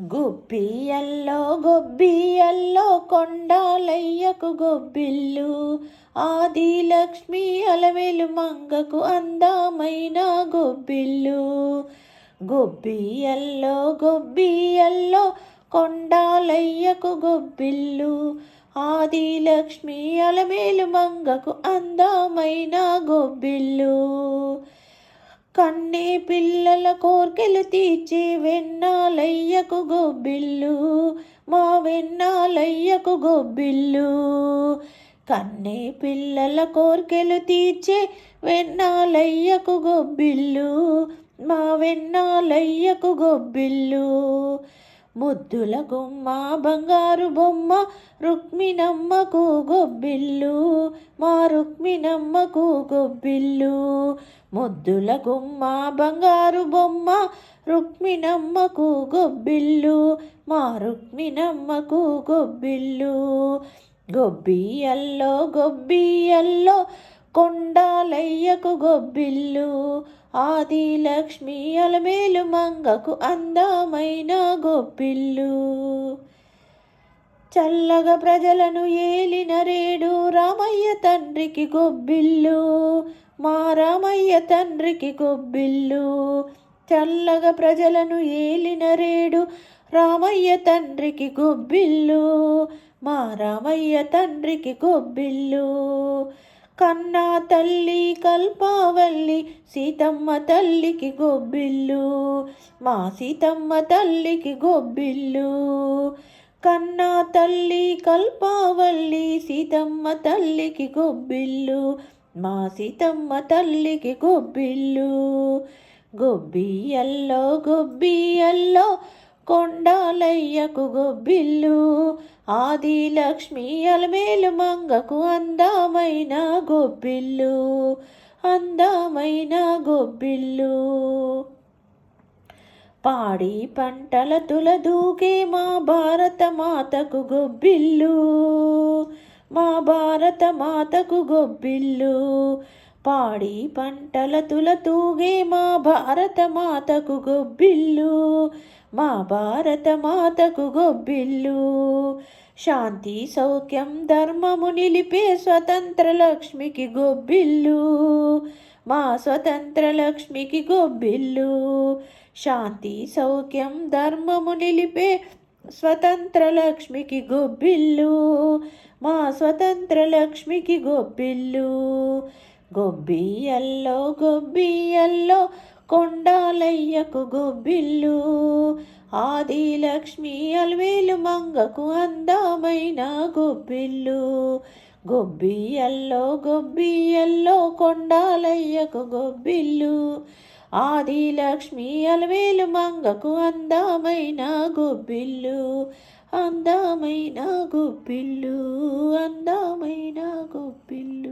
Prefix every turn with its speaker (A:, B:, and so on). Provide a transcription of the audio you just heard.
A: గుబ్బియల్లో గొబ్బియల్లో కొండాలయ్యకు గొబ్బిల్లు. ఆది లక్ష్మి అలవేలు మంగకు అందమైన గొబ్బిల్లు. గొబ్బియల్లో గొబ్బియల్లో కొండాలయ్యకు గొబ్బిల్లు. ఆది లక్ష్మి అలమేలు మంగకు అందమైన గొబ్బిల్లు. పిల్లల కోర్కెలు తీర్చి వెన్నాలయ్యకు గొబ్బిల్లు మా వెన్నాలయ్యకు గొబ్బిల్లు. కన్నే పిల్లల కోర్కెలు తీర్చే వెన్నాలయ్యకు గొబ్బిల్లు మా వెన్నాలయ్యకు గొబ్బిల్లు. ముద్దుల గుమ్మ బంగారు బొమ్మ రుక్మిణమ్మకు గొబ్బిల్లు మా రుక్మిణమ్మకు గొబ్బిల్లు. ముద్దుల గుమ్మ బంగారు బొమ్మ రుక్మిణమ్మకు గొబ్బిల్లు మా రుక్మిణమ్మకు గొబ్బిల్లు. గొబ్బియల్లో గొబ్బియల్లో కొండాలయ్యకు గొబ్బిల్లు ఆది లక్ష్మి అలమేలు మంగకు అందమైన గొబ్బిల్లు. చల్లగా ప్రజలను ఏలిన రేడు రామయ్య తండ్రికి గొబ్బిల్లు మా రామయ్య తండ్రికి గొబ్బిల్లు. చల్లగా ప్రజలను ఏలిన రేడు రామయ్య తండ్రికి గొబ్బిల్లు మా రామయ్య తండ్రికి గొబ్బిల్లు. కన్నా తల్లి కల్పావల్లి సీతమ్మ తల్లికి గొబ్బిల్లు మా సీతమ్మ తల్లికి గొబ్బిల్లు. కన్నా తల్లి కల్పావల్లి సీతమ్మ తల్లికి గొబ్బిల్లు మా సీతమ్మ తల్లికి గొబ్బిల్లు. గొబ్బియల్లో గొబ్బియల్లో కొండాలయ్యకు గొబ్బిల్లు ఆది లక్ష్మి అలమేలు మంగకు అందమైన గొబ్బిల్లు అందమైన గొబ్బిల్లు. పాడి పంటల తులదూకే మా భారత మాతకు గొబ్బిల్లు మా భారత మాతకు గొబ్బిల్లు. పాడి పంటల తులతూగే మా భారత మాతకు గొబ్బిల్లు మా భారత మాతకు గొబ్బిల్లు. శాంతి సౌఖ్యం ధర్మము నిలిపే స్వతంత్ర లక్ష్మికి గొబ్బిల్లు. మా స్వతంత్ర లక్ష్మికి గొబ్బిల్లు. శాంతి సౌఖ్యం ధర్మము నిలిపే స్వతంత్ర లక్ష్మికి గొబ్బిల్లు. మా స్వతంత్ర లక్ష్మికి గొబ్బిల్లు. గొబ్బియల్లో గొబ్బియల్లో కొండాలయ్యకు గొబ్బిల్లు ఆది లక్ష్మి అల్వేలు మంగకు అందమైన గొబ్బిల్లు. గొబ్బియల్లో గొబ్బియల్లో కొండాలయ్యకు గొబ్బిల్లు ఆది లక్ష్మి అలవేలు మంగకు అందమైన గొబ్బిల్లు. అందమైన గొబ్బిల్లు అందమైన గొబ్బిల్లు.